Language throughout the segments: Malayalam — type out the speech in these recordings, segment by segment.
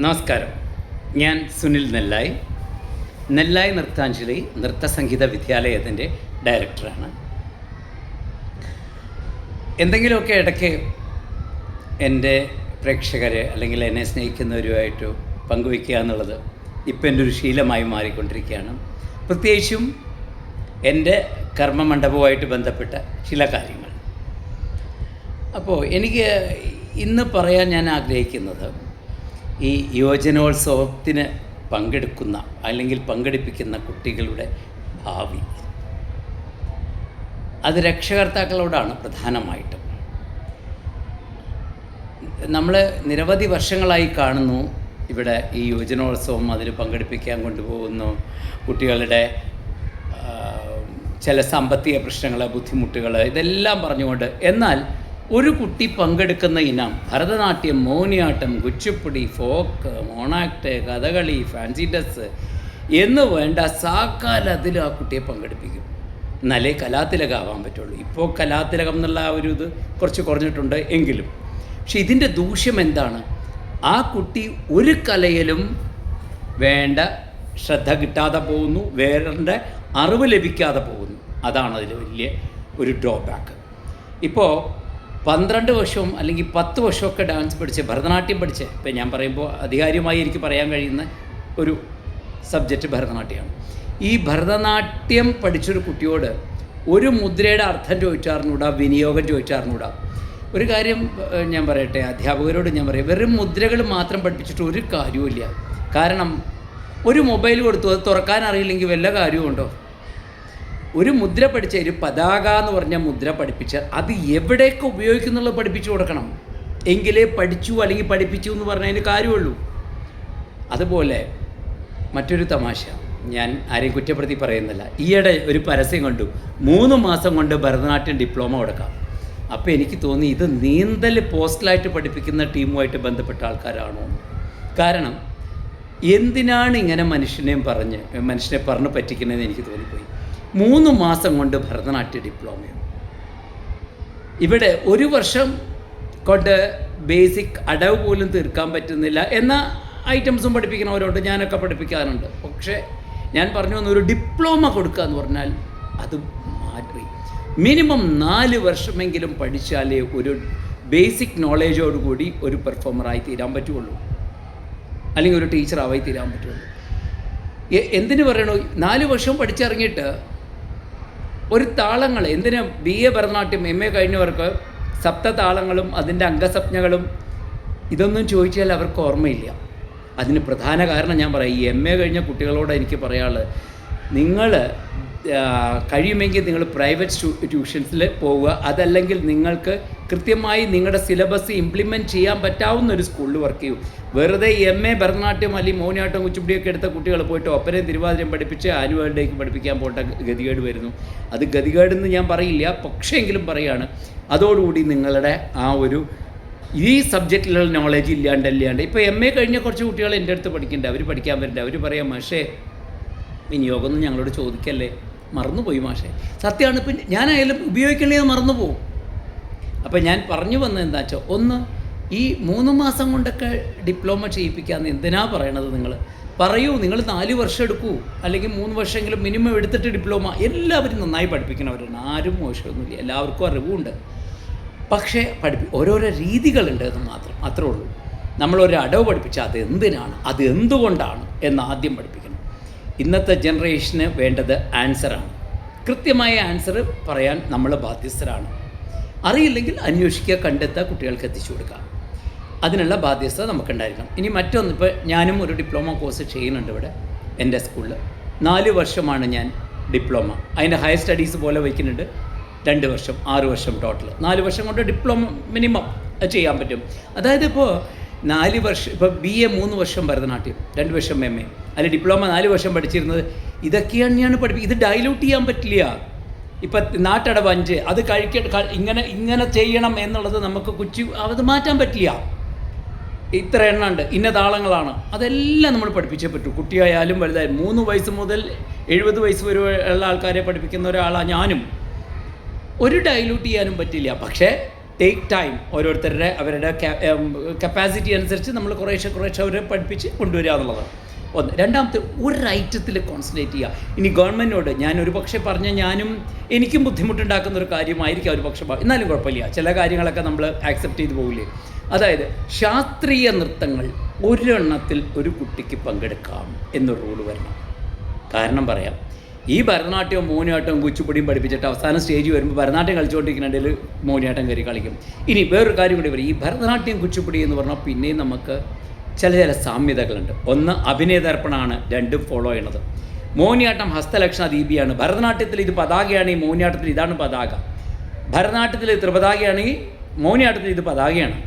നമസ്കാരം. ഞാൻ സുനിൽ നെല്ലായി. നെല്ലായി നൃത്താഞ്ജലി നൃത്തസംഗീത വിദ്യാലയത്തിന്റെ ഡയറക്ടറാണ്. എന്തെങ്കിലുമൊക്കെ ഇടയ്ക്ക് എന്റെ പ്രേക്ഷകരെ അല്ലെങ്കിൽ എന്നെ സ്നേഹിക്കുന്നവരുമായിട്ട് പങ്കുവയ്ക്കുക എന്നുള്ളത് ഇപ്പം എന്റെ ഒരു ശീലമായി മാറിക്കൊണ്ടിരിക്കുകയാണ്. പ്രത്യേകിച്ചും എന്റെ കർമ്മമണ്ഡപവുമായിട്ട് ബന്ധപ്പെട്ട ചില കാര്യങ്ങൾ. അപ്പോൾ എനിക്ക് ഇന്ന് പറയാൻ ഞാൻ ആഗ്രഹിക്കുന്നത് ഈ യുവജനോത്സവത്തിന് പങ്കെടുക്കുന്ന അല്ലെങ്കിൽ പങ്കെടുപ്പിക്കുന്ന കുട്ടികളുടെ ഭാവി. അത് രക്ഷകർത്താക്കളോടാണ് പ്രധാനമായിട്ടും. നമ്മൾ നിരവധി വർഷങ്ങളായി കാണുന്നു ഇവിടെ ഈ യുവജനോത്സവം അതിൽ പങ്കെടുപ്പിക്കാൻ കൊണ്ടുപോകുന്നു. കുട്ടികളുടെ ചില സാമ്പത്തിക പ്രശ്നങ്ങൾ ബുദ്ധിമുട്ടുകൾ ഇതെല്ലാം പറഞ്ഞുകൊണ്ട് എന്നാൽ ഒരു കുട്ടി പങ്കെടുക്കുന്ന ഇനം. Bharatanatyam Mohiniyattam Kuchipudi folk monoact Kathakali fancy dress എന്ന് വേണ്ട സാക്കാലത്തിൽ ആ കുട്ടിയെ പങ്കെടുപ്പിക്കും. എന്നാലേ കലാതിലകാവാൻ പറ്റുള്ളൂ. ഇപ്പോൾ കലാതിലകം എന്നുള്ള ആ ഒരു ഇത് കുറച്ച് കുറഞ്ഞിട്ടുണ്ട് എങ്കിലും. പക്ഷെ ഇതിന്റെ ദൂഷ്യം എന്താണ്? ആ കുട്ടി ഒരു കലയിലും വേണ്ട ശ്രദ്ധ കിട്ടാതെ പോകുന്നു. വേറെ അറിവ് ലഭിക്കാതെ പോകുന്നു. അതാണ് അതിൽ വലിയ ഒരു ഡ്രോബാക്ക് ഇപ്പോൾ പന്ത്രണ്ട് വർഷവും അല്ലെങ്കിൽ പത്ത് വർഷമൊക്കെ ഡാൻസ് പഠിച്ച് ഭരതനാട്യം പഠിച്ച് ഇപ്പം ഞാൻ പറയുമ്പോൾ അധികാരികമായി എനിക്ക് പറയാൻ കഴിയുന്ന ഒരു സബ്ജക്റ്റ് ഭരതനാട്യമാണ് ഈ ഭരതനാട്യം പഠിച്ചൊരു കുട്ടിയോട് ഒരു മുദ്രയുടെ അർത്ഥം ചോദിച്ചാറിനൂടാ വിനിയോഗം ചോദിച്ചാറിനൂടാ ഒരു കാര്യം ഞാൻ പറയട്ടെ അധ്യാപകരോട് ഞാൻ പറയാം വെറും മുദ്രകൾ മാത്രം പഠിപ്പിച്ചിട്ട് ഒരു കാര്യവുമില്ല. കാരണം ഒരു മൊബൈൽ കൊടുത്തു അത് തുറക്കാൻ അറിയില്ലെങ്കിൽ വല്ല കാര്യമുണ്ടോ ഒരു മുദ്ര പഠിച്ച ഒരു പതാക എന്ന് പറഞ്ഞ മുദ്ര പഠിപ്പിച്ച് അത് എവിടെയൊക്കെ ഉപയോഗിക്കുന്നുള്ളത് പഠിപ്പിച്ചു കൊടുക്കണം? എങ്കിലേ പഠിച്ചു അല്ലെങ്കിൽ പഠിപ്പിച്ചു എന്ന് പറഞ്ഞതിന് കാര്യമുള്ളൂ. അതുപോലെ മറ്റൊരു തമാശ. ഞാൻ ആരെയും കുറ്റപ്പെടുത്തി പറയുന്നില്ല. ഈയിടെ ഒരു പരസ്യം കണ്ടു. മൂന്ന് മാസം കൊണ്ട് ഭരതനാട്യം ഡിപ്ലോമ കൊടുക്കാം. അപ്പോൾ എനിക്ക് തോന്നി ഇത് നീന്തൽ പോസ്റ്റലായിട്ട് പഠിപ്പിക്കുന്ന ടീമുമായിട്ട് ബന്ധപ്പെട്ട ആൾക്കാരാണോ? കാരണം എന്തിനാണ് ഇങ്ങനെ മനുഷ്യനെയും പറഞ്ഞ് മനുഷ്യനെ പറഞ്ഞ് പറ്റിക്കുന്നതെന്ന് എനിക്ക് തോന്നിപ്പോയി. മൂന്ന് മാസം കൊണ്ട് ഭരതനാട്യ ഡിപ്ലോമയും ഇവിടെ ഒരു വർഷം കൊണ്ട് ബേസിക് അടവ് പോലും തീർക്കാൻ പറ്റുന്നില്ല എന്ന ഐറ്റംസും പഠിപ്പിക്കുന്നവരുണ്ട്. ഞാനൊക്കെ പഠിപ്പിക്കാറുണ്ട്. പക്ഷേ ഞാൻ പറഞ്ഞു വന്ന ഒരു ഡിപ്ലോമ കൊടുക്കുക എന്ന് പറഞ്ഞാൽ അത് മാറ്റി മിനിമം നാല് വർഷമെങ്കിലും പഠിച്ചാലേ ഒരു ബേസിക് നോളേജോടുകൂടി ഒരു പെർഫോമറായി തീരാൻ പറ്റുള്ളൂ. അല്ലെങ്കിൽ ഒരു ടീച്ചറായി തീരാൻ പറ്റുള്ളൂ. എന്തിനു പറയണു? നാല് വർഷം പഠിച്ചിറങ്ങിയിട്ട് ഒരു താളങ്ങൾ എന്തിന് B A Bharatanatyam M A കഴിഞ്ഞവർക്ക് സപ്ത താളങ്ങളും അതിന്റെ അംഗസപ്ഞകളും ഇതൊന്നും ചോദിച്ചാൽ അവർക്ക് ഓർമ്മയില്ല. അതിന് പ്രധാന കാരണം ഞാൻ പറയാം. എം എ കഴിഞ്ഞ കുട്ടികളോട് എനിക്ക് പറയാനുള്ളത് നിങ്ങൾ കഴിയുമെങ്കിൽ നിങ്ങൾ പ്രൈവറ്റ് ട്യൂഷൻസിൽ പോവുക. അതല്ലെങ്കിൽ നിങ്ങൾക്ക് കൃത്യമായി നിങ്ങളുടെ സിലബസ് ഇംപ്ലിമെന്റ് ചെയ്യാൻ പറ്റാവുന്ന ഒരു സ്കൂളിൽ വർക്ക് ചെയ്യൂ. വെറുതെ എം എ ഭരതനാട്യം അല്ലെങ്കിൽ മോഹിനിയാട്ടം കുച്ചുപിടിയൊക്കെ എടുത്ത കുട്ടികൾ പോയിട്ട് ഒപ്പനയും തിരുവാതിരം പഠിപ്പിച്ച് ആനുവൽ ഡേക്ക് പഠിപ്പിക്കാൻ പോട്ട ഗതികേട് വരുന്നു. അത് ഗതികേടെന്ന് ഞാൻ പറയില്ല. പക്ഷേങ്കിലും പറയാണ്. അതോടുകൂടി നിങ്ങളുടെ ആ ഒരു ഈ സബ്ജക്റ്റിലുള്ള നോളജ് ഇല്ലാണ്ട് ഇല്ലാണ്ട് ഇപ്പോൾ എം എ കഴിഞ്ഞ കുറച്ച് കുട്ടികൾ എന്റെ അടുത്ത് പഠിക്കണ്ട. അവർ പഠിക്കാൻ വരണ്ടേ. അവർ പറയാം പക്ഷേ വിനിയോഗമൊന്നും ഞങ്ങളോട് ചോദിക്കല്ലേ? മറന്നുപോയി മാഷെ. സത്യമാണ് ഇപ്പം ഞാനായാലും ഉപയോഗിക്കേണ്ടത് മറന്നു പോകും അപ്പം ഞാൻ പറഞ്ഞു വന്നത് എന്താ വെച്ചാൽ ഒന്ന് ഈ മൂന്ന് മാസം കൊണ്ടൊക്കെ ഡിപ്ലോമ ചെയ്യിപ്പിക്കാമെന്ന് എന്തിനാ പറയണത് നിങ്ങൾ പറയൂ നിങ്ങൾ നാല് വർഷം എടുക്കൂ അല്ലെങ്കിൽ മൂന്ന് വർഷമെങ്കിലും മിനിമം എടുത്തിട്ട് ഡിപ്ലോമ. എല്ലാവരും നന്നായി പഠിപ്പിക്കണവരാണ് ആരും മോശമൊന്നുമില്ല എല്ലാവർക്കും അറിവുമുണ്ട് പക്ഷേ പഠിപ്പി ഓരോരോ രീതികളുണ്ട് എന്ന് മാത്രം അത്രേ ഉള്ളൂ. നമ്മളൊരു അടവ് പഠിപ്പിച്ചാൽ അത് എന്തിനാണ് അത് എന്തുകൊണ്ടാണ് എന്ന് ആദ്യം പഠിപ്പിക്കണം. ഇന്നത്തെ ജനറേഷന് വേണ്ടത് ആൻസറാണ്. കൃത്യമായ ആൻസർ പറയാൻ നമ്മൾ ബാധ്യസ്ഥരാണ്. അറിയില്ലെങ്കിൽ അന്വേഷിക്കുക കണ്ടെത്തുക കുട്ടികൾക്ക് എത്തിച്ചു കൊടുക്കുക. അതിനുള്ള ബാധ്യസ്ഥത നമുക്കുണ്ടായിരിക്കണം. ഇനി മറ്റൊന്ന് ഇപ്പോൾ ഞാനും ഒരു ഡിപ്ലോമ കോഴ്സ് ചെയ്യുന്നുണ്ട് ഇവിടെ എന്റെ സ്കൂളിൽ നാല് വർഷമാണ് ഞാൻ ഡിപ്ലോമ. അതിന്റെ ഹയർ സ്റ്റഡീസ് പോലെ വയ്ക്കുന്നുണ്ട്. രണ്ട് വർഷം ആറ് വർഷം ടോട്ടൽ നാല് വർഷം കൊണ്ട് ഡിപ്ലോമ മിനിമം ചെയ്യാൻ പറ്റും. അതായത് ഇപ്പോൾ നാല് വർഷം ഇപ്പോൾ ബി എ മൂന്ന് വർഷം ഭരതനാട്യം രണ്ട് വർഷം എം എ അതിൽ ഡിപ്ലോമ നാല് വർഷം പഠിച്ചിരുന്നത്. ഇതൊക്കെയാണ് ഞാൻ പഠിപ്പിക്കുക ഇത് ഡൈലൂട്ട് ചെയ്യാൻ പറ്റില്ല. ഇപ്പം നാട്ടടവ് അഞ്ച് അത് കഴിക്ക ഇങ്ങനെ ഇങ്ങനെ ചെയ്യണം എന്നുള്ളത് നമുക്ക് കുച്ചി അത് മാറ്റാൻ പറ്റില്ല. ഇത്ര എണ്ണം ഉണ്ട് ഇന്ന താളങ്ങളാണ്. അതെല്ലാം നമ്മൾ പഠിപ്പിച്ചേ പറ്റൂ. കുട്ടിയായാലും വലുതായാലും മൂന്ന് വയസ്സ് മുതൽ എഴുപത് വയസ്സ് വരെ ഉള്ള ആൾക്കാരെ പഠിപ്പിക്കുന്ന ഒരാളാണ് ഞാനും. ഒരു ഡൈലൂട്ട് ചെയ്യാനും പറ്റില്ല. പക്ഷേ ടേക്ക് ടൈം ഓരോരുത്തരുടെ അവരുടെ കപ്പാസിറ്റി അനുസരിച്ച് നമ്മൾ കുറേശ്ശെ കുറേശ്ശെ അവരെ പഠിപ്പിച്ച് കൊണ്ടുവരിക എന്നുള്ളതാണ് ഒന്ന്. രണ്ടാമത്തെ ഒരു ഐറ്റത്തിൽ കോൺസെൻട്രേറ്റ് ചെയ്യുക. ഇനി ഗവൺമെന്റിനോട് ഞാൻ ഒരു പക്ഷേ പറഞ്ഞ ഞാനും എനിക്കും ബുദ്ധിമുട്ടുണ്ടാക്കുന്ന ഒരു കാര്യമായിരിക്കും ഒരു പക്ഷേ എന്നാലും കുഴപ്പമില്ല. ചില കാര്യങ്ങളൊക്കെ നമ്മൾ ആക്സെപ്റ്റ് ചെയ്ത് പോകില്ലേ അതായത് ശാസ്ത്രീയ നൃത്തങ്ങൾ ഒരെണ്ണത്തിൽ ഒരു കുട്ടിക്ക് പങ്കെടുക്കാം എന്നൊരു റൂൾ വരണം. കാരണം പറയാം ഈ ഭരതനാട്യവും മോഹിനിയാട്ടവും കുച്ചിപ്പുടിയും പഠിപ്പിച്ചിട്ട് അവസാനം സ്റ്റേജ് വരുമ്പോൾ ഭരതനാട്യം കളിച്ചുകൊണ്ടിരിക്കുന്നുണ്ടെങ്കിൽ മോഹിനിയാട്ടം കയറി കളിക്കും. ഇനി വേറൊരു കാര്യം കൂടി പറയും. ഈ ഭരതനാട്യം കുച്ചിപ്പുടി എന്ന് പറഞ്ഞാൽ പിന്നെയും നമുക്ക് ചില ചില സാമ്യതകളുണ്ട്. ഒന്ന് അഭിനയതർപ്പണമാണ് രണ്ടും ഫോളോ ചെയ്യണത് മോഹിനിയാട്ടം ഹസ്തലക്ഷണ ദീപിയാണ്. ഭരതനാട്യത്തിൽ ഇത് പതാകയാണെങ്കിൽ മോഹിനിയാട്ടത്തിൽ ഇതാണ് പതാക. ഭരതനാട്യത്തിൽ ത്രിപതാകയാണെങ്കിൽ മോഹിനിയാട്ടത്തിൽ ഇത് പതാകയാണ്.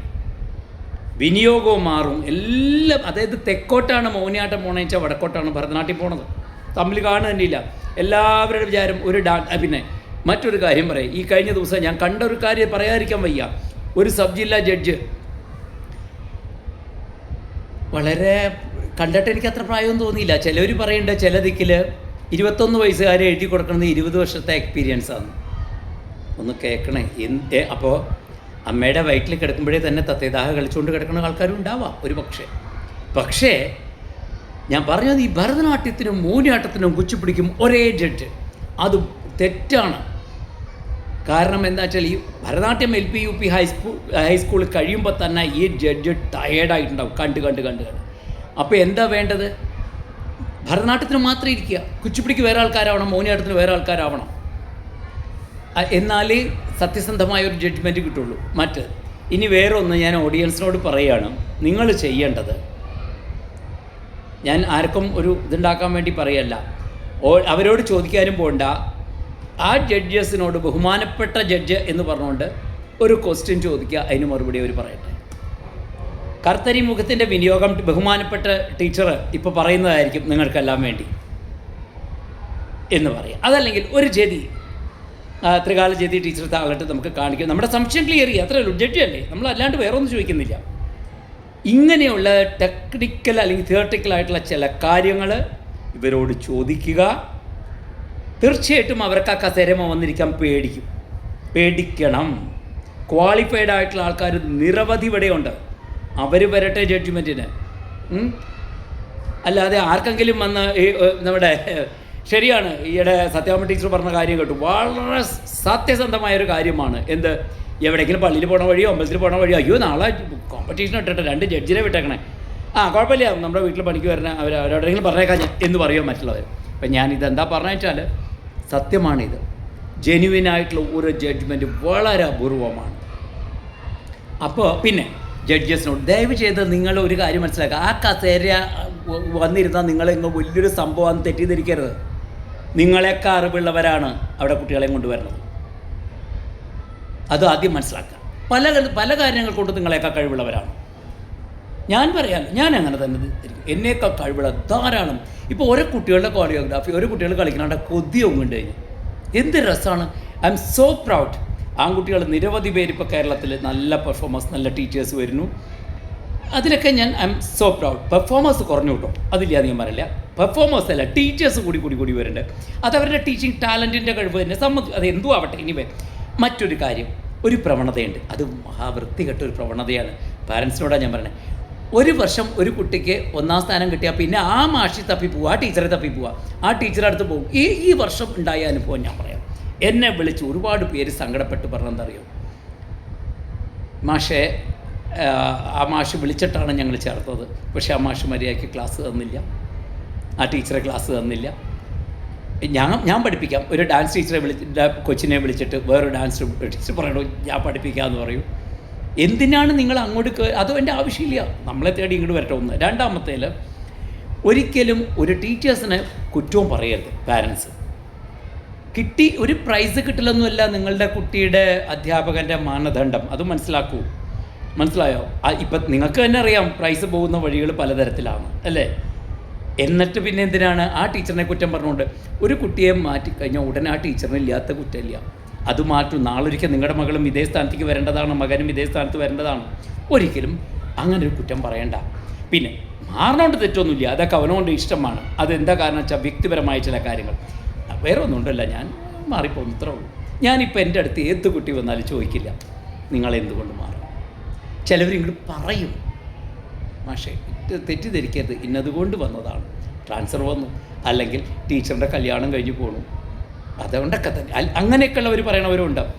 വിനിയോഗവും മാറും. എല്ലാം അതായത് തെക്കോട്ടാണ് മോഹിനിയാട്ടം പോകണമെന്ന് വെച്ചാൽ വടക്കോട്ടാണ് ഭരതനാട്യം പോണത്. തമ്മിൽ കാണുന്നില്ല എല്ലാവരുടെ വിചാരം ഒരു ഡാ പിന്നെ മറ്റൊരു കാര്യം പറയാം. ഈ കഴിഞ്ഞ ദിവസം ഞാൻ കണ്ട ഒരു കാര്യം പറയാതിരിക്കാൻ വയ്യ. ഒരു സബ് ജില്ലാ ജഡ്ജ് വളരെ കണ്ടിട്ട് എനിക്ക് അത്ര പ്രായമൊന്നും തോന്നിയില്ല. ചിലർ പറയുന്നുണ്ട് ചില ദിക്കിൽ ഇരുപത്തൊന്ന് വയസ്സുകാരെ എഴുതി കൊടുക്കുന്നത് ഇരുപത് വർഷത്തെ എക്സ്പീരിയൻസ് ആണ്. ഒന്ന് കേൾക്കണേ. എന്ത് അപ്പോൾ അമ്മയുടെ വയറ്റിൽ കിടക്കുമ്പോഴേ തന്നെ തത്തേദാഹ കളിച്ചുകൊണ്ട് കിടക്കുന്ന ആൾക്കാരും ഉണ്ടാവാം ഒരു പക്ഷേ പക്ഷേ ഞാൻ പറഞ്ഞത് ഈ ഭരതനാട്യത്തിനും മോഹിനിയാട്ടത്തിനും കുച്ചിപ്പിടിക്കും ഒരേ ജഡ്ജ്. അത് തെറ്റാണ്. കാരണം എന്താ വെച്ചാൽ ഈ Bharatanatyam L P U P high school ഹൈസ്കൂളിൽ കഴിയുമ്പോൾ തന്നെ ഈ ജഡ്ജ് ടയേർഡായിട്ടുണ്ടാവും കണ്ട് കണ്ട് കണ്ട് കണ്ട്. അപ്പോൾ എന്താ വേണ്ടത്? ഭരതനാട്യത്തിന് മാത്രം ഇരിക്കുക. കുച്ചിപ്പിടിക്ക് വേറെ ആൾക്കാരാവണം മോഹിനിയാട്ടത്തിന് വേറെ ആൾക്കാരാവണം. എന്നാലേ സത്യസന്ധമായ ഒരു ജഡ്ജ്മെന്റ് കിട്ടുള്ളൂ. മറ്റ് ഇനി വേറെ ഒന്ന് ഞാൻ ഓഡിയൻസിനോട് പറയുകയാണ് നിങ്ങൾ ചെയ്യേണ്ടത് ഞാൻ ആർക്കും ഒരു ഇതുണ്ടാക്കാൻ വേണ്ടി പറയല്ല. അവരോട് ചോദിക്കാനും പോണ്ട. ആ ജഡ്ജസിനോട് ബഹുമാനപ്പെട്ട ജഡ്ജ് എന്ന് പറഞ്ഞുകൊണ്ട് ഒരു ക്വസ്റ്റ്യൻ ചോദിക്കുക അതിന് മറുപടി അവർ പറയട്ടെ. കർത്തരി മുഖത്തിന്റെ വിനിയോഗം ബഹുമാനപ്പെട്ട ടീച്ചർ ഇപ്പോൾ പറയുന്നതായിരിക്കും നിങ്ങൾക്കെല്ലാം വേണ്ടി എന്ന് പറയും. അതല്ലെങ്കിൽ ഒരു ജതി ത്രികാല ജതി ടീച്ചർ താളിട്ട് നമുക്ക് കാണിക്കും. നമ്മുടെ സംശയം ക്ലിയർ ചെയ്യുക അത്രേ ഉള്ളൂ. ജഡ്ജി അല്ലേ? നമ്മൾ അല്ലാണ്ട് വേറൊന്നും ചോദിക്കുന്നില്ല. ഇങ്ങനെയുള്ള ടെക്നിക്കൽ അല്ലെങ്കിൽ തിയറട്ടിക്കലായിട്ടുള്ള ചില കാര്യങ്ങൾ ഇവരോട് ചോദിക്കുക. തീർച്ചയായിട്ടും അവർക്ക് ആ കസേരമ വന്നിരിക്കാൻ പേടിക്കും. പേടിക്കണം. ക്വാളിഫൈഡ് ആയിട്ടുള്ള ആൾക്കാർ നിരവധി ഇവിടെയുണ്ട്. അവർ വരട്ടെ ജഡ്ജ്മെന്റിന് അല്ലാതെ ആർക്കെങ്കിലും വന്ന് നമ്മുടെ ശരിയാണ്. ഈയിടെ സത്യാമ ടീച്ചർ പറഞ്ഞ കാര്യം കേട്ടു. വളരെ സത്യസന്ധമായ ഒരു കാര്യമാണ്. എന്ത്? എവിടെയെങ്കിലും പള്ളിയിൽ പോണ വഴിയോ അമ്പലത്തിൽ പോണ വഴിയോ അയ്യോ നാളെ കോമ്പറ്റീഷൻ ഇട്ടിട്ട് രണ്ട് ജഡ്ജിനെ വിട്ടേക്കണേ. ആ കുഴപ്പമില്ല. നമ്മുടെ വീട്ടിൽ പണിക്ക് വരണ അവർ അവരോടെങ്കിലും പറഞ്ഞേക്കാം എന്ന് പറയുമോ മറ്റുള്ളവർ. അപ്പം ഞാൻ ഇതെന്താ പറഞ്ഞു വെച്ചാൽ സത്യമാണിത്. ജെന്യുവിൻ ആയിട്ടുള്ള ഒരു ജഡ്ജ്മെന്റ് വളരെ അപൂർവമാണ്. അപ്പോൾ പിന്നെ ജഡ്ജസിനോട് ദയവ് ചെയ്ത് നിങ്ങൾ ഒരു കാര്യം മനസ്സിലാക്കുക. ആ കസേര വന്നിരുന്നാൽ നിങ്ങൾ ഇങ്ങ് വലിയൊരു സംഭവം തെറ്റിദ്ധരിക്കരുത്. നിങ്ങളെയൊക്കെ അറിവുള്ളവരാണ് അവിടെ കുട്ടികളെയും കൊണ്ടുവരുന്നത്. അത് ആദ്യം മനസ്സിലാക്കുക. പല പല കാര്യങ്ങൾ കൊണ്ട് നിങ്ങളെയൊക്കെ കഴിവുള്ളവരാണ്. ഞാൻ പറയാം ഞാൻ അങ്ങനെ തന്നെ എന്നെയൊക്കെ എന്നേക്കാൾ കഴിവുള്ള ധാരാളം. ഇപ്പോൾ ഓരോ കുട്ടികളുടെ കോറിയോഗ്രാഫി ഓരോ കുട്ടികൾ കളിക്കണ കൊതിയും കൊണ്ട് കഴിഞ്ഞു. എന്ത് രസമാണ്. ഐ എം സോ പ്രൗഡ് ആൺകുട്ടികൾ നിരവധി പേര് ഇപ്പോൾ കേരളത്തിൽ നല്ല പെർഫോമൻസ് നല്ല ടീച്ചേഴ്സ് വരുന്നു. അതിലൊക്കെ ഞാൻ I am so proud. Performance കുറഞ്ഞു കിട്ടും. അതില്ല ഞാൻ പറയില്ല. പെർഫോമൻസ് അല്ല ടീച്ചേഴ്സ് കൂടി കൂടി കൂടി വരുന്നുണ്ട്. അത് അവരുടെ ടീച്ചിങ് ടാലന്റിന്റെ കഴിവ് തന്നെ സമ്മതി അത് എന്തു ആവട്ടെ ഇനിവേ മറ്റൊരു കാര്യം. ഒരു പ്രവണതയുണ്ട്. അത് മഹാവൃത്തികെട്ട ഒരു പ്രവണതയാണ്. പാരൻസിനോടാണ് ഞാൻ പറയുന്നത് ഒരു വർഷം ഒരു കുട്ടിക്ക് ഒന്നാം സ്ഥാനം കിട്ടിയാൽ പിന്നെ ആ മാഷി തപ്പി പോവുക ആ ടീച്ചറെ തപ്പി പോവുക ആ ടീച്ചറെ അടുത്ത് പോകും. ഈ ഈ വർഷം ഉണ്ടായ അനുഭവം ഞാൻ പറയാം. എന്നെ വിളിച്ച് ഒരുപാട് പേര് സങ്കടപ്പെട്ട് പറഞ്ഞെന്തറിയോ? മാഷെ ആ, മാഷ് വിളിച്ചിട്ടാണ് ഞങ്ങൾ ചേർത്തത്. പക്ഷേ ആ മാഷ് മര്യാദയ്ക്ക് ക്ലാസ് തന്നില്ല. ആ ടീച്ചറെ ക്ലാസ് തന്നില്ല. ഞാൻ ഞാൻ പഠിപ്പിക്കാം. ഒരു ഡാൻസ് ടീച്ചറെ വിളിച്ച് കൊച്ചിനെ വിളിച്ചിട്ട് വേറൊരു ഡാൻസ് ടീച്ചർ പറയണോ ഞാൻ പഠിപ്പിക്കാം എന്ന് പറയും. എന്തിനാണ് നിങ്ങൾ അങ്ങോട്ട് അതും എന്റെ ആവശ്യമില്ല. നമ്മളെ തേടി ഇങ്ങോട്ട് വരട്ടെ ഒന്ന്. രണ്ടാമത്തേൽ ഒരിക്കലും ഒരു ടീച്ചേഴ്സിന് കുറ്റവും പറയരുത് പാരൻസ് കിട്ടി ഒരു പ്രൈസ് കിട്ടില്ലെന്നുമല്ല നിങ്ങളുടെ കുട്ടിയുടെ അധ്യാപകന്റെ മാനദണ്ഡം. അത് മനസ്സിലാക്കൂ. മനസ്സിലായോ? ഇപ്പം നിങ്ങൾക്ക് തന്നെ അറിയാം പ്രൈസ് പോകുന്ന വഴികൾ പലതരത്തിലാണ് അല്ലേ? എന്നിട്ട് പിന്നെ എന്തിനാണ് ആ ടീച്ചറിനെ കുറ്റം പറഞ്ഞുകൊണ്ട്? ഒരു കുട്ടിയെ മാറ്റിക്കഴിഞ്ഞാൽ ഉടനെ ആ ടീച്ചറിന് ഇല്ലാത്ത കുറ്റമില്ല. അത് മാറ്റും നാളൊരിക്കൽ നിങ്ങളുടെ മകളും ഇതേ സ്ഥാനത്തേക്ക് വരേണ്ടതാണ് മകനും ഇതേ സ്ഥാനത്ത് വരേണ്ടതാണ്. ഒരിക്കലും അങ്ങനെ ഒരു കുറ്റം പറയണ്ട. പിന്നെ മാറണോണ്ട് തെറ്റൊന്നുമില്ല അതൊക്കെ അവനോണ്ട് ഇഷ്ടമാണ്. അതെന്താ കാരണം വെച്ചാൽ വ്യക്തിപരമായ ചില കാര്യങ്ങൾ. വേറെ ഒന്നും ഉണ്ടല്ല ഞാൻ മാറിപ്പോകുന്നു ഇത്രേ ഉള്ളൂ. ഞാനിപ്പോൾ എന്റെ അടുത്ത് ഏത് കുട്ടി വന്നാലും ചോദിക്കില്ല നിങ്ങൾ എന്തുകൊണ്ട് മാറും? ചിലവർ ഇങ്ങോട്ട് പറയും. പക്ഷേ തെറ്റിദ്ധരിക്കരുത്. ഇന്നതുകൊണ്ട് വന്നതാണ്. ട്രാൻസ്ഫർ വന്നു. അല്ലെങ്കിൽ ടീച്ചറിന്റെ കല്യാണം കഴിഞ്ഞ് പോണു. അതുകൊണ്ടൊക്കെ തന്നെ. അങ്ങനെയൊക്കെ അങ്ങനെയൊക്കെയുള്ളവർ പറയണവരുണ്ടാവും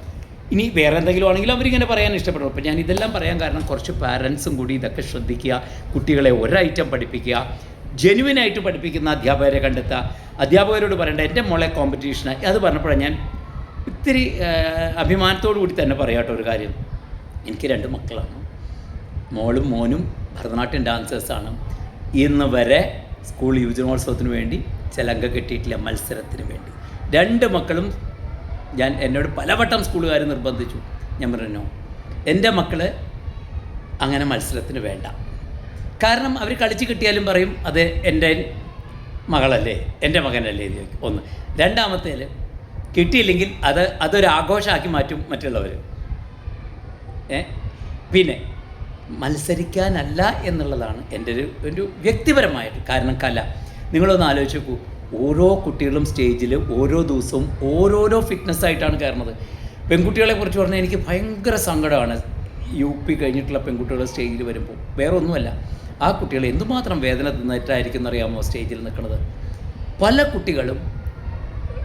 ഇനി വേറെ എന്തെങ്കിലും ആണെങ്കിലും അവരിങ്ങനെ പറയാൻ ഇഷ്ടപ്പെടും. അപ്പോൾ ഞാൻ ഇതെല്ലാം പറയാൻ കാരണം കുറച്ച് പാരൻസും കൂടി ഇതൊക്കെ ശ്രദ്ധിക്കുക. കുട്ടികളെ ഒരൈറ്റം പഠിപ്പിക്കുക. ജെനുവിനായിട്ട് പഠിപ്പിക്കുന്ന അധ്യാപകരെ കണ്ടെത്തുക. അധ്യാപകരോട് പറയേണ്ട എന്റെ മോളെ കോമ്പറ്റീഷനായി അത് പറഞ്ഞപ്പോഴാണ് ഞാൻ ഇത്തിരി അഭിമാനത്തോടു കൂടി തന്നെ പറയാട്ടോ ഒരു കാര്യം. എനിക്ക് രണ്ട് മക്കളാണ്. മോളും മോനും ഭരതനാട്യം ഡാൻസേഴ്സാണ് ഇന്ന് വരെ സ്കൂൾ യുവജനോത്സവത്തിന് വേണ്ടി ചിലങ്ക കെട്ടിയിട്ടില്ല മത്സരത്തിന് വേണ്ടി. രണ്ട് മക്കളും ഞാൻ എന്നോട് പലവട്ടം സ്കൂളുകാർ നിർബന്ധിച്ചു. ഞാൻ പറഞ്ഞു എന്റെ മക്കൾ അങ്ങനെ മത്സരത്തിന് വേണ്ട. കാരണം അവർ കളിച്ച് കിട്ടിയാലും പറയും അത് എന്റെ മകളല്ലേ എന്റെ മകനല്ലേ? ചോദിക്കും. ഒന്ന്. രണ്ടാമത്തേൽ കിട്ടിയില്ലെങ്കിൽ അത് അതൊരു ആഘോഷമാക്കി മാറ്റും മറ്റുള്ളവർ പിന്നെ മത്സരിക്കാനല്ല എന്നുള്ളതാണ് എന്റെ ഒരു ഒരു വ്യക്തിപരമായിട്ട് കാരണം കല നിങ്ങളൊന്ന് ആലോചിച്ച് നോക്കൂ. ഓരോ കുട്ടികളും സ്റ്റേജിൽ ഓരോ ദിവസവും ഓരോരോ ഫിറ്റ്നസ് ആയിട്ടാണ് കയറുന്നത്. പെൺകുട്ടികളെ കുറിച്ച് പറഞ്ഞാൽ എനിക്ക് ഭയങ്കര സങ്കടമാണ്. യു പി കഴിഞ്ഞിട്ടുള്ള പെൺകുട്ടികൾ സ്റ്റേജിൽ വരുമ്പോൾ. വേറെ ഒന്നുമല്ല ആ കുട്ടികൾ എന്തുമാത്രം വേദന തിന്നിട്ടായിരിക്കും എന്നറിയാമോ സ്റ്റേജിൽ നിൽക്കുന്നത്? പല കുട്ടികളും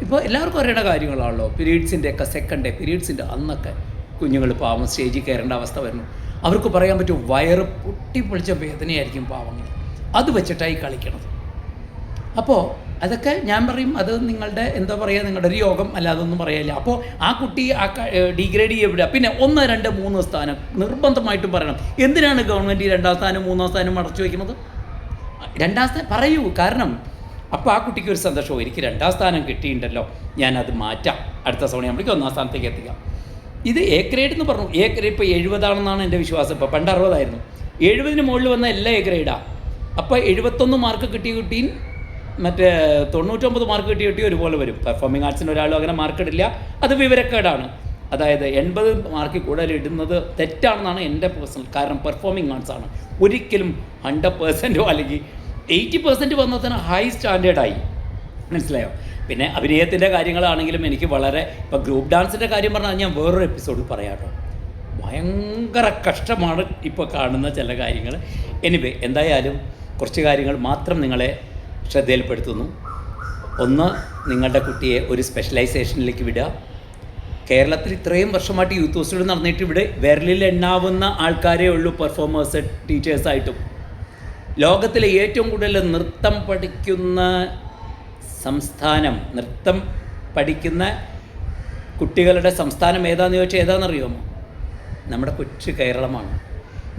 ഇപ്പോൾ എല്ലാവർക്കും അറിയേണ്ട കാര്യങ്ങളാണല്ലോ. പീരീഡ്സിന്റെ ഒക്കെ സെക്കൻഡ് പീരീഡ്സിന്റെ അന്നൊക്കെ കുഞ്ഞുങ്ങൾ പാവം സ്റ്റേജിൽ കയറേണ്ട അവസ്ഥ വരുന്നു. അവർക്ക് പറയാൻ പറ്റും വയറ് പൊട്ടിപ്പൊളിച്ച വേദനയായിരിക്കും പാവങ്ങൾ. അത് വെച്ചിട്ടായി കളിക്കണത്. അപ്പോൾ അതൊക്കെ ഞാൻ പറയും അത് നിങ്ങളുടെ എന്താ പറയുക നിങ്ങളുടെ ഒരു യോഗം അല്ലാതൊന്നും പറയാനില്ല. അപ്പോൾ ആ കുട്ടി ആ ഡിഗ്രേഡ് ചെയ്യപ്പെടുക പിന്നെ ഒന്ന് രണ്ട് മൂന്ന് സ്ഥാനം നിർബന്ധമായിട്ടും പറയണം. എന്തിനാണ് ഗവൺമെന്റ് രണ്ടാം സ്ഥാനം മൂന്നാം സ്ഥാനം അടച്ചു വയ്ക്കുന്നത് രണ്ടാം സ്ഥാനം പറയൂ. കാരണം അപ്പോൾ ആ കുട്ടിക്ക് ഒരു സന്തോഷവും എനിക്ക് രണ്ടാം സ്ഥാനം കിട്ടിയിട്ടുണ്ടല്ലോ. ഞാനത് മാറ്റാം. അടുത്ത സമയം നമ്മളേക്ക് ഒന്നാം സ്ഥാനത്തേക്ക് എത്തിക്കാം. ഇത് എ ഗ്രേഡ് എന്ന് പറഞ്ഞു. എ ഗ്രേഡ് ഇപ്പോൾ എഴുപതാണെന്നാണ് എന്റെ വിശ്വാസം. ഇപ്പോൾ പണ്ട് അറുപതായിരുന്നു. എഴുപതിന് മുകളിൽ വന്ന എല്ലാ എ ഗ്രേഡാണ് അപ്പോൾ എഴുപത്തൊന്ന് മാർക്ക് കിട്ടിയ കുട്ടിയും മറ്റേ തൊണ്ണൂറ്റൊമ്പത് മാർക്ക് കിട്ടിയ കുട്ടി ഒരുപോലെ വരും. പെർഫോമിംഗ് ആർട്സിന് ഒരാളും അങ്ങനെ മാർക്ക് ഇടില്ല. അത് വിവരക്കേടാണ്. അതായത് എൺപത് മാർക്കിൽ കൂടുതൽ ഇടുന്നത് തെറ്റാണെന്നാണ് എന്റെ പേഴ്സണൽ കാരണം പെർഫോമിംഗ് ആണ്. ഒരിക്കലും ഹൺഡ്രഡ് പേഴ്സന്റോ അല്ലെങ്കിൽ എയ്റ്റി പെർസെന്റ് വന്നാൽ തന്നെ ഹൈ സ്റ്റാൻഡേർഡായി മനസ്സിലായോ? പിന്നെ അഭിനയത്തിന്റെ കാര്യങ്ങളാണെങ്കിലും എനിക്ക് വളരെ ഇപ്പോൾ ഗ്രൂപ്പ് ഡാൻസിന്റെ കാര്യം പറഞ്ഞാൽ ഞാൻ വേറൊരു എപ്പിസോഡിൽ പറയാം ഭയങ്കര കഷ്ടമാണ് ഇപ്പോൾ കാണുന്ന ചില കാര്യങ്ങൾ എനിവേ എന്തായാലും കുറച്ച് കാര്യങ്ങൾ മാത്രം നിങ്ങളെ ശ്രദ്ധയിൽപ്പെടുത്തുന്നു. ഒന്ന് നിങ്ങളുടെ കുട്ടിയെ ഒരു സ്പെഷ്യലൈസേഷനിലേക്ക് വിടുക. കേരളത്തിൽ ഇത്രയും വർഷമായിട്ട് യൂത്ത് ഹോസ്റ്റൽ നടന്നിട്ട് ഇവിടെ വിരലിൽ എണ്ണാവുന്ന ആൾക്കാരേ ഉള്ളൂ പെർഫോമേഴ്സ് ടീച്ചേഴ്സായിട്ടും ലോകത്തിലെ ഏറ്റവും കൂടുതൽ നൃത്തം പഠിക്കുന്ന സംസ്ഥാനം നൃത്തം പഠിക്കുന്ന കുട്ടികളുടെ സംസ്ഥാനം ഏതാണെന്ന് ചോദിച്ചാൽ ഏതാണെന്നറിയാമോ നമ്മുടെ കൊച്ചു കേരളമാണ്.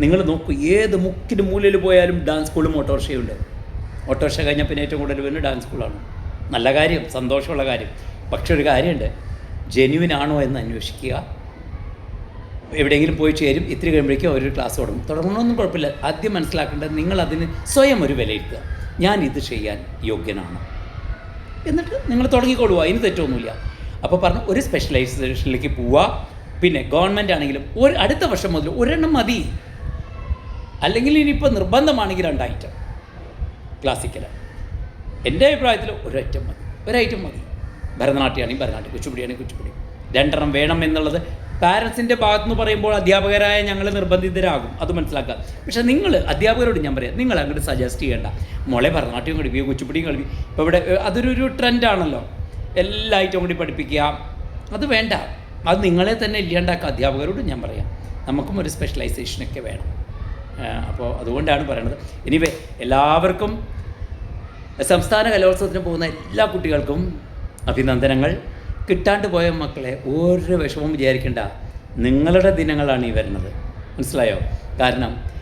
നിങ്ങൾ നോക്കൂ ഏത് മുക്കിന് മൂലയിൽ പോയാലും ഡാൻസ് സ്കൂളും ഓട്ടോറിക്ഷയുണ്ട് ഓട്ടോറിക്ഷ കഴിഞ്ഞാൽ പിന്നെ ഏറ്റവും കൂടുതൽ വരുന്നത് ഡാൻസ് സ്കൂളാണ് നല്ല കാര്യം സന്തോഷമുള്ള കാര്യം. പക്ഷെ ഒരു കാര്യമുണ്ട് ജെന്യുവിൻ ആണോ എന്ന് അന്വേഷിക്കുക. എവിടെയെങ്കിലും പോയി ചേരും ഇത്തിരി കഴിയുമ്പോഴേക്കും അവരൊരു ക്ലാസ് തുടങ്ങും. തുടങ്ങണമെന്നും കുഴപ്പമില്ല. ആദ്യം മനസ്സിലാക്കേണ്ടത് നിങ്ങൾ അതിന് സ്വയം ഒരു വിലയിരുത്തുക. ഞാൻ ഇത് ചെയ്യാൻ യോഗ്യനാണ്. എന്നിട്ട് നിങ്ങൾ തുടങ്ങിക്കൊള്ളുക അതിന് തെറ്റൊന്നുമില്ല. അപ്പോൾ പറഞ്ഞു ഒരു സ്പെഷ്യലൈസേഷനിലേക്ക് പോവുക. പിന്നെ ഗവൺമെന്റ് ആണെങ്കിലും ഒരു അടുത്ത വർഷം മുതൽ ഒരെണ്ണം മതി. അല്ലെങ്കിൽ ഇനിയിപ്പോൾ നിർബന്ധമാണെങ്കിൽ രണ്ടൈറ്റം ക്ലാസിക്കൽ എന്റെ അഭിപ്രായത്തിൽ ഒരൈറ്റം മതി. ഒരൈറ്റം മതി. ഭരതനാട്യമാണെങ്കിൽ ഭരതനാട്യം കുച്ചുപിടിയാണെങ്കിൽ കുച്ചുപിടി. രണ്ടെണ്ണം വേണം എന്നുള്ളത് പാരൻസിന്റെ ഭാഗത്തുനിന്ന് പറയുമ്പോൾ അധ്യാപകരായ ഞങ്ങൾ നിർബന്ധിതരാകും. അത് മനസ്സിലാക്കുക. പക്ഷേ നിങ്ങൾ അധ്യാപകരോട് ഞാൻ പറയാം നിങ്ങൾ അങ്ങോട്ട് സജസ്റ്റ് ചെയ്യേണ്ട. മോളെ ഭരതനാട്യം കളിപ്പിക്കുക കുച്ചിപ്പുടിയും കളിപ്പിക്കുക. ഇപ്പോൾ ഇവിടെ അതൊരു ഒരു ട്രെൻഡാണല്ലോ എല്ലാ ഐറ്റവും കൂടി പഠിപ്പിക്കുക. അത് വേണ്ട. അത് നിങ്ങളെ തന്നെ ഇല്ലാണ്ടാക്കുക. അധ്യാപകരോട് ഞാൻ പറയാം. നമുക്കും ഒരു സ്പെഷ്യലൈസേഷനൊക്കെ വേണം. അപ്പോൾ അതുകൊണ്ടാണ് പറയണത്. എനിവേ എല്ലാവർക്കും സംസ്ഥാന കലോത്സവത്തിന് പോകുന്ന എല്ലാ കുട്ടികൾക്കും അഭിനന്ദനങ്ങൾ. കിട്ടാണ്ട് പോയ മക്കളെ ഒരു വിഷമവും വിചാരിക്കേണ്ട. നിങ്ങളുടെ ദിനങ്ങളാണ് ഈ വരുന്നത്. മനസ്സിലായോ? കാരണം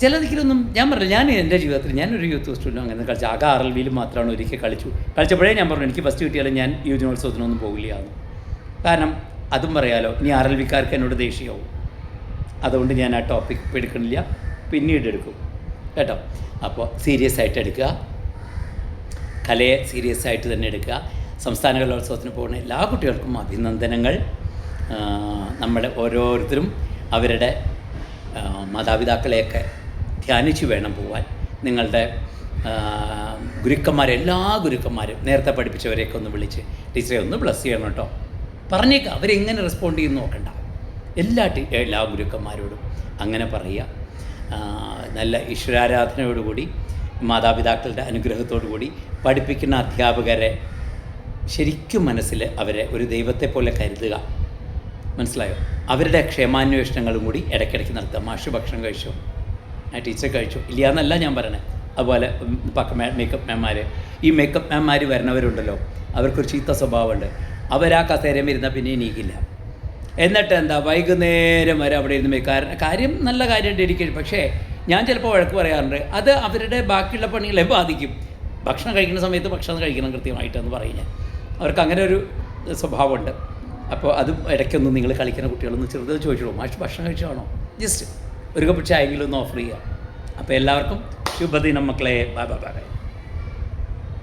ചിലതിക്കലൊന്നും ഞാൻ പറഞ്ഞു ഞാൻ എന്റെ ജീവിതത്തിൽ ഞാനൊരു യൂത്ത് സ്റ്റുഡന്റ് അങ്ങനെ കളിച്ചു. ആകെ ആർ എൽ വിയിൽ മാത്രമാണ് ഒരിക്കൽ കളിച്ചു. കളിച്ചപ്പോഴേ ഞാൻ പറഞ്ഞു എനിക്ക് ഫസ്റ്റ് കിട്ടിയാലും ഞാൻ യുവജനോത്സവത്തിനൊന്നും പോകില്ല എന്ന്. കാരണം അതും പറയാലോ ഇനി ആർ എൽ വിക്കാർക്ക് എന്നോട് ദേഷ്യമാവും. അതുകൊണ്ട് ഞാൻ ആ ടോപ്പിക് എടുക്കണില്ല. പിന്നീട് എടുക്കും. കേട്ടോ? അപ്പോൾ സീരിയസ് ആയിട്ട് എടുക്കുക. കലയെ സീരിയസ് ആയിട്ട് തന്നെ എടുക്കുക. സംസ്ഥാന കലോത്സവത്തിന് പോകുന്ന എല്ലാ കുട്ടികൾക്കും അഭിനന്ദനങ്ങൾ. നമ്മുടെ ഓരോരുത്തരും അവരുടെ മാതാപിതാക്കളെയൊക്കെ ധ്യാനിച്ച് വേണം പോവാൻ. നിങ്ങളുടെ ഗുരുക്കന്മാരെ എല്ലാ ഗുരുക്കന്മാരും നേരത്തെ പഠിപ്പിച്ചവരെയൊക്കെ ഒന്ന് വിളിച്ച് ടീച്ചറെ ഒന്ന് ബ്ലസ് ചെയ്യണം കേട്ടോ. പറഞ്ഞേക്കാം അവരെങ്ങനെ റെസ്പോണ്ട് ചെയ്യുന്നു നോക്കണ്ട. എല്ലാ ടീ എല്ലാ ഗുരുക്കന്മാരോടും അങ്ങനെ പറയുക. നല്ല ഈശ്വരാരാധനയോടുകൂടി മാതാപിതാക്കളുടെ അനുഗ്രഹത്തോടു കൂടി പഠിപ്പിക്കുന്ന അധ്യാപകരെ ശരിക്കും മനസ്സിൽ അവരെ ഒരു ദൈവത്തെ പോലെ കരുതുക. മനസ്സിലായോ? അവരുടെ ക്ഷേമാന്വേഷണങ്ങളും കൂടി ഇടയ്ക്കിടയ്ക്ക് നടത്തുക. മാഷ് ഭക്ഷണം കഴിച്ചു? ആ ടീച്ചർ കഴിച്ചു? ഇല്ല എന്നല്ല ഞാൻ പറയണേ. അതുപോലെ പക്ക മേക്കപ്പ് മാൻമാർ ഈ മേക്കപ്പ് മാൻമാർ വരുന്നവരുണ്ടല്ലോ. അവർക്കൊരു ചീത്ത സ്വഭാവമുണ്ട്. അവരാ കസേരയും ഇരുന്നാൽ പിന്നെ നീക്കില്ല എന്നിട്ട് എന്താ? വൈകുന്നേരം വരെ അവിടെ ഇരുന്ന് കാരണം കാര്യം നല്ല കാര്യം ഡെഡിക്കേഷൻ പക്ഷേ ഞാൻ ചിലപ്പോൾ വഴക്ക് പറയാറുണ്ട്. അത് അവരുടെ ബാക്കിയുള്ള പണികളെ ബാധിക്കും. ഭക്ഷണം കഴിക്കുന്ന സമയത്ത് ഭക്ഷണം കഴിക്കണം കൃത്യമായിട്ടെന്ന് പറയും ഞാൻ അവർക്ക് അങ്ങനെ ഒരു സ്വഭാവമുണ്ട്. അപ്പോൾ അത് ഇടയ്ക്കൊന്നും നിങ്ങൾ കളിക്കുന്ന കുട്ടികളൊന്ന് ചെറുത് ചോദിച്ചോളൂ. മാഷ് ഭക്ഷണം കഴിച്ചാണോ ജസ്റ്റ് ഒരു കപ്പ് ചായെങ്കിലും ഒന്ന് ഓഫർ ചെയ്യുക അപ്പോൾ എല്ലാവർക്കും ശുഭദിനം മക്കളെ. ബാബാ ബൈ